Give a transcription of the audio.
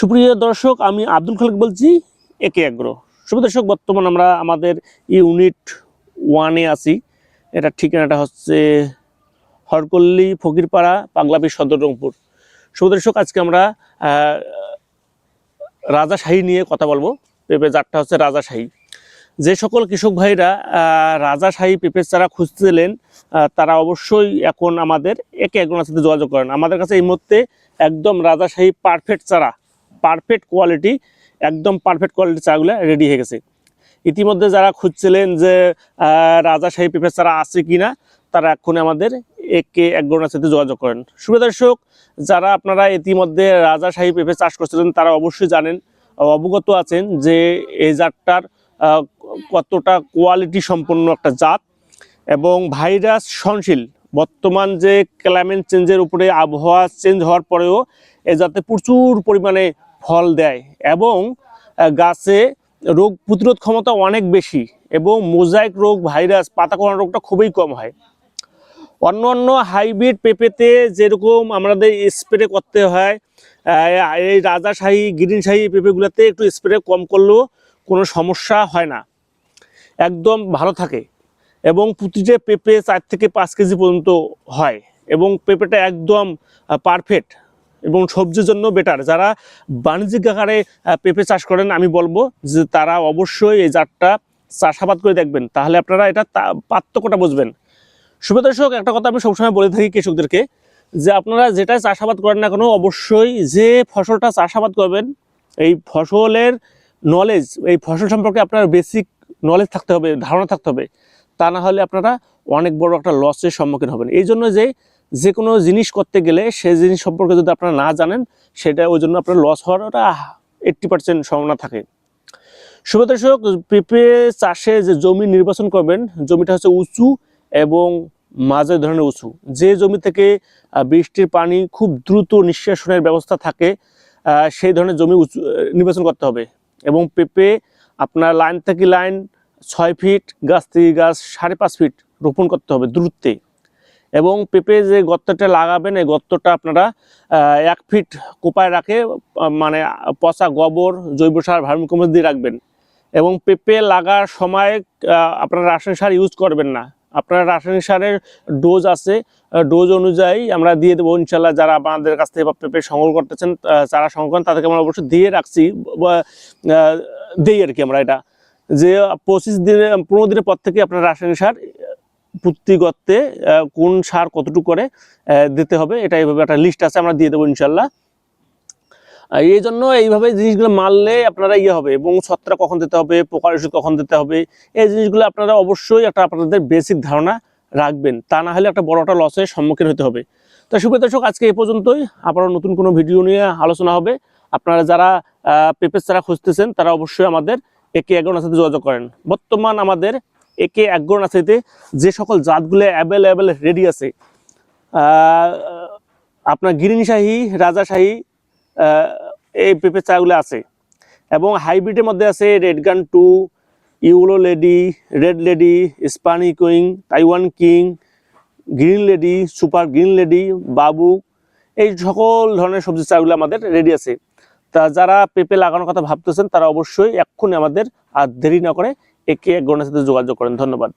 সুপ্রিয় দর্শক, আমি আব্দুল খালেক বলছি, একে আগ্রহ শুভ দর্শক, বর্তমান আমরা আমাদের ইউনিট ওয়ানে আছি। এটা ঠিকানাটা হচ্ছে হরকল্লি, ফকিরপাড়া, পাগলাপি সদর রংপুর। শুভ দর্শক, আজকে আমরা রাজাশাহী নিয়ে কথা বলব। পেঁপে জাতটা হচ্ছে রাজাশাহী যে সকল কৃষক ভাইরা রাজাশাহী পেঁপের চারা খুঁজছিলেন তারা অবশ্যই এখন আমাদের একে একজনের সাথে যোগাযোগ করেন। আমাদের কাছে এই মুহূর্তে একদম রাজাশাহী পারফেক্ট চারা পারফেক্ট কোয়ালিটি একদম পারফেক্ট কোয়ালিটি চাগুলো রেডি হয়ে গেছে। ইতিমধ্যে যারা খুঁজছিলেন যে আহ, রাজাশাহী পেঁপের চারা আছে কি না তারা এখন আমাদের একে এক একজনের সাথে যোগাযোগ করেন। শুভ দর্শক যারা আপনারা ইতিমধ্যে রাজা রাজাশাহী পেঁপে চাষ করছিলেন তারা অবশ্যই জানেন অবগত আছেন যে এই জাতটার কতটা কোয়ালিটি সম্পন্ন একটা জাত এবং ভাইরাস সহনশীল। বর্তমান যে ক্লাইমেট চেঞ্জের উপরে আবহাওয়া চেঞ্জ হওয়ার পরেও এ যাতে প্রচুর পরিমাণে ফল দেয় এবং গাছে রোগ প্রতিরোধ ক্ষমতা অনেক বেশি এবং মোজাইক রোগ, ভাইরাস পাতা পাতাকোনা রোগটা খুবই কম হয়। অন্য অন্য হাইব্রিড পেঁপেতে যেরকম আমাদের স্প্রে করতে হয় এই রাজাশাহী গ্রিন শাহী পেঁপেগুলোতে একটু স্প্রে কম করলেও কোনো সমস্যা হয় না। একদম ভালো থাকে এবং প্রতিটা পেঁপে চার থেকে পাঁচ কেজি পর্যন্ত হয় এবং পেঁপেটা একদম পারফেক্ট এবং সবজির জন্য বেটার যারা বাণিজ্যিক আকারে পেঁপে চাষ করেন, আমি বলব যে তারা অবশ্যই এই জাতটা চাষাবাদ করে দেখবেন। তাহলে আপনারা এটা পার্থক্যটা বুঝবেন। শুভ দর্শক, একটা কথা আমি সবসময় বলে থাকি কৃষকদেরকে, যে আপনারা যেটাই চাষাবাদ করেন না কেন, অবশ্যই যে ফসলটা চাষাবাদ করবেন, এই ফসলের নলেজ এই ফসল সম্পর্কে আপনার বেসিক নলেজ থাকতে হবে, ধারণা থাকতে হবে। তা না হলে আপনারা অনেক বড় একটা লসের সম্মুখীন হবেন। এই জন্য যে যে কোনো জিনিস করতে গেলে সেই জিনিস সম্পর্কে যদি আপনারা না জানেন, সেটা ওই জন্য আপনার লস হওয়ার এইট্টি পার্সেন্ট সম্ভাবনা থাকে। শুভ দর্শক পেঁপে চাষে যে জমি নির্বাচন করবেন, জমিটা হচ্ছে উঁচু এবং মাঝে ধরনের উঁচু। যে জমি থেকে বৃষ্টির পানি খুব দ্রুত নিঃশ্বাসনের ব্যবস্থা থাকে সেই ধরনের জমি উঁচু নির্বাচন করতে হবে। এবং পেঁপে আপনার লাইন থেকে লাইন ছয় ফিট গাছ থেকে গাছ সাড়ে পাঁচ ফিট রোপণ করতে হবে দূরত্বে এবং পেঁপে যে গর্তটা লাগাবেন, এই গর্তটা আপনারা এক ফিট কোপায় রাখে মানে পচা গোবর, জৈব সার ভার্মিকম্পোস্ট দিয়ে রাখবেন। এবং পেঁপে লাগার সময় আপনারা রাসায়নিক সার ইউজ করবেন না। আপনার রাসায়নিক সারের ডোজ আছে ডোজ অনুযায়ী আমরা দিয়ে দেবো। ইনশাল্লাহ যারা আমাদের কাছ থেকে পেঁপে সংগ্রহ করতেছেন চারা সংগ্রহ তাদেরকে আমরা অবশ্যই দিয়ে রাখছি। দেই আর কি আমরা এটা। যে পঁচিশ দিনে পনেরো দিনের পর থেকে আপনার রাসায়নিক সার প্রতি গর্তে কোন সার কতটুকু করে দিতে হবে, এটা এইভাবে একটা লিস্ট আছে, আমরা দিয়ে দেবো ইনশাল্লাহ এই জন্য এইভাবে জিনিসগুলো মারলে আপনারা ইয়ে হবে, এবং ছত্রা কখন দিতে হবে, পোকার ওষুধ কখন দিতে হবে, এই জিনিসগুলো আপনারা অবশ্যই একটা আপনাদের বেসিক ধারণা রাখবেন, তা না হলে একটা বড় একটা লসের সম্মুখীন হতে হবে। তো সুপ্রিয় দর্শক, আজকে এই পর্যন্তই, আবারও নতুন কোনো ভিডিও নিয়ে আলোচনা হবে। আপনারা যারা পেপের চারা খুঁজতেছেন, তারা অবশ্যই আমাদের একে এগারো সাথে যোগাযোগ করেন। বর্তমান আমাদের একে এগারো সাথে যে সকল জাতগুলো অ্যাভেলেবেল রেডি আছে। আপনার গিরিনশাহী রাজাশাহী এই পেঁপে চাগুলো আছে। এবং হাইব্রিডের মধ্যে আছে red gun two yellow lady red lady স্পানি queen Taiwan king green lady super green lady বাবু এই সকল ধরনের সবজি চাগুলো আমাদের রেডি আছে। তা যারা পেঁপে লাগানোর কথা ভাবতেছেন, তারা অবশ্যই এক্ষুনি আমাদের আর দেরি না করে একে এক গণের সাথে যোগাযোগ করেন? ধন্যবাদ।